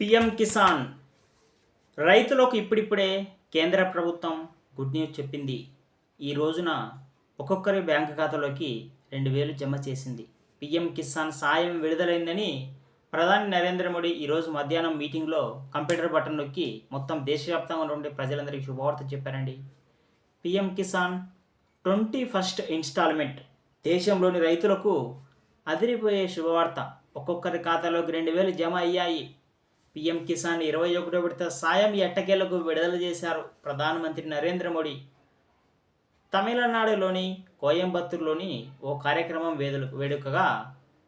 PM Kisan. రైతులకు ఇప్పుడిప్పుడే కేంద్ర ప్రభుత్వం గుడ్ న్యూస్ చెప్పింది. ఈ రోజున ఒక్కొక్కరి బ్యాంక్ ఖాతాలోకి రెండు వేలు జమ చేసింది. పిఎం కిసాన్ సాయం విడుదలైందని ప్రధాని నరేంద్ర మోడీ ఈరోజు మధ్యాహ్నం మీటింగ్లో కంప్యూటర్ బటన్ నొక్కి మొత్తం దేశవ్యాప్తంగా ఉండే ప్రజలందరికీ శుభవార్త చెప్పారండి. PM Kisan twenty first instalment. దేశంలోని రైతులకు అదిరిపోయే శుభవార్త. ఒక్కొక్కరి ఖాతాలోకి రెండు వేలు జమ అయ్యాయి. పిఎం కిసాన్ ఇరవై ఒకటో విడత సాయం ఎట్టకేలకు విడుదల చేశారు ప్రధానమంత్రి నరేంద్ర మోడీ. తమిళనాడులోని కోయంబత్తూరులోని ఓ కార్యక్రమం వేదులు వేడుకగా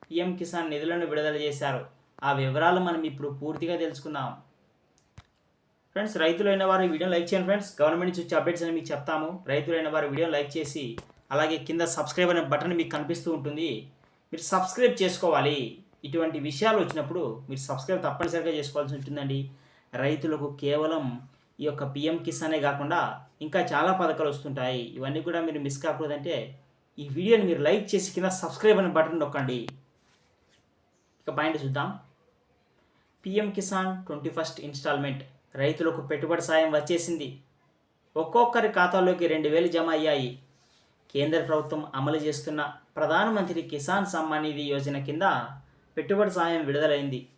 పిఎం కిసాన్ నిధులను విడుదల చేశారు. ఆ వివరాలు మనం ఇప్పుడు పూర్తిగా తెలుసుకుందాం. ఫ్రెండ్స్ రైతులైన వారు వీడియో లైక్ చేయండి ఫ్రెండ్స్. గవర్నమెంట్ నుంచి వచ్చే అప్డేట్స్ అని మీకు చెప్తాము. రైతులైన వారు వీడియో లైక్ చేసి అలాగే కింద సబ్స్క్రైబ్ అనే బటన్ మీకు కనిపిస్తూ ఉంటుంది. మీరు సబ్స్క్రైబ్ చేసుకోవాలి. ఇటువంటి విషయాలు వచ్చినప్పుడు మీరు సబ్స్క్రైబ్ తప్పనిసరిగా చేసుకోవాల్సి ఉంటుందండి. రైతులకు కేవలం ఈ యొక్క పిఎం కిసానే కాకుండా ఇంకా చాలా పథకాలు వస్తుంటాయి. ఇవన్నీ కూడా మీరు మిస్ కాకూడదంటే ఈ వీడియోని మీరు లైక్ చేసి కింద సబ్స్క్రైబ్ అనే బటన్ నొక్కండి. ఇక పాయింట్ చూద్దాం. PM Kisan twenty first instalment రైతులకు పెట్టుబడి సాయం వచ్చేసింది. ఒక్కొక్కరి ఖాతాలోకి రెండు వేలు జమ అయ్యాయి. కేంద్ర ప్రభుత్వం అమలు చేస్తున్న ప్రధానమంత్రి కిసాన్ సమ్మాన్ నిధి యోజన కింద పెట్టుబడి సాయం విడుదలైంది.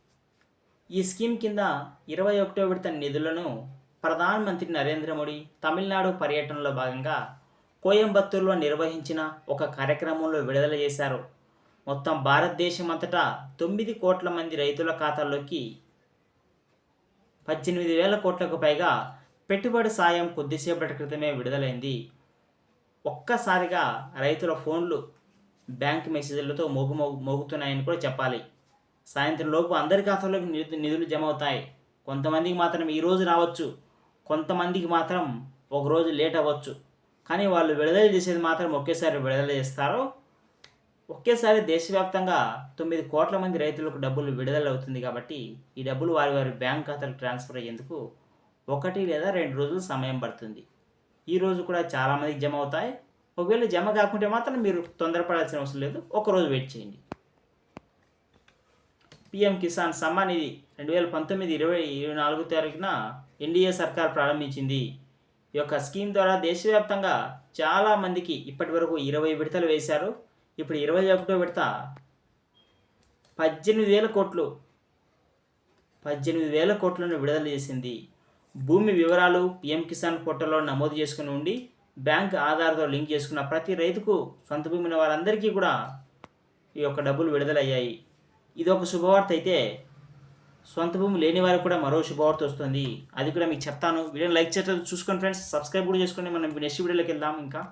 ఈ స్కీమ్ కింద ఇరవై ఒకటో విడత నిధులను ప్రధానమంత్రి నరేంద్ర మోడీ తమిళనాడు పర్యటనలో భాగంగా కోయంబత్తూరులో నిర్వహించిన ఒక కార్యక్రమంలో విడుదల చేశారు. మొత్తం భారతదేశం అంతటా తొమ్మిది కోట్ల మంది రైతుల ఖాతాల్లోకి పద్దెనిమిది వేల కోట్లకు పైగా పెట్టుబడి సాయం కొద్దిసేపటి క్రితమే విడుదలైంది. ఒక్కసారిగా రైతుల ఫోన్లు బ్యాంక్ మెసేజ్లతో మోగు మోగుతున్నాయని కూడా చెప్పాలి. సాయంత్రం లోపు అందరి ఖాతాలోకి నిధు- నిధులు జమ అవుతాయి. కొంతమందికి మాత్రం ఈ రోజు రావచ్చు. కొంతమందికి మాత్రం ఒక రోజు లేట్ అవ్వచ్చు. కానీ వాళ్ళు విడుదల చేసేది మాత్రం ఒకేసారి విడుదల చేస్తారు. ఒకేసారి దేశవ్యాప్తంగా తొమ్మిది కోట్ల మంది రైతులకు డబ్బులు విడుదల అవుతుంది కాబట్టి ఈ డబ్బులు వారి వారి బ్యాంక్ ఖాతాలకు ట్రాన్స్ఫర్ అయ్యేందుకు ఒకటి లేదా రెండు రోజులు సమయం పడుతుంది. ఈరోజు కూడా చాలామందికి జమ అవుతాయి. ఒకవేళ జమ కాకుంటే మాత్రం మీరు తొందరపడాల్సిన అవసరం లేదు. ఒకరోజు వెయిట్ చేయండి. పిఎం కిసాన్ సమ్మాన్ నిధి రెండు వేల పంతొమ్మిది ఇరవై ఇరవై నాలుగు తారీఖున ఎన్డీఏ సర్కార్ ప్రారంభించింది. ఈ యొక్క స్కీమ్ ద్వారా దేశవ్యాప్తంగా చాలా మందికి ఇప్పటి వరకు ఇరవై విడతలు వేశారు. ఇప్పుడు ఇరవై ఒకటో విడత పద్దెనిమిది వేల కోట్లు పద్దెనిమిది వేల కోట్లను విడుదల చేసింది. భూమి వివరాలు పిఎం కిసాన్ పోర్టల్లో నమోదు చేసుకుని ఉండి బ్యాంక్ ఆధార్తో లింక్ చేసుకున్న ప్రతి రైతుకు సొంత భూమి ఉన్న వారందరికీ కూడా ఈ యొక్క డబ్బులు విడుదలయ్యాయి. ఇది ఒక శుభవార్త అయితే సొంత భూమి లేని వారికి కూడా మరో శుభవార్త వస్తుంది. అది కూడా మీకు చెప్తాను. వీడియో లైక్ చేయడం చూసుకోండి ఫ్రెండ్స్. సబ్స్క్రైబ్ కూడా చేసుకోండి. మనం నెక్స్ట్ వీడియోలోకి వెళ్దాం ఇంకా.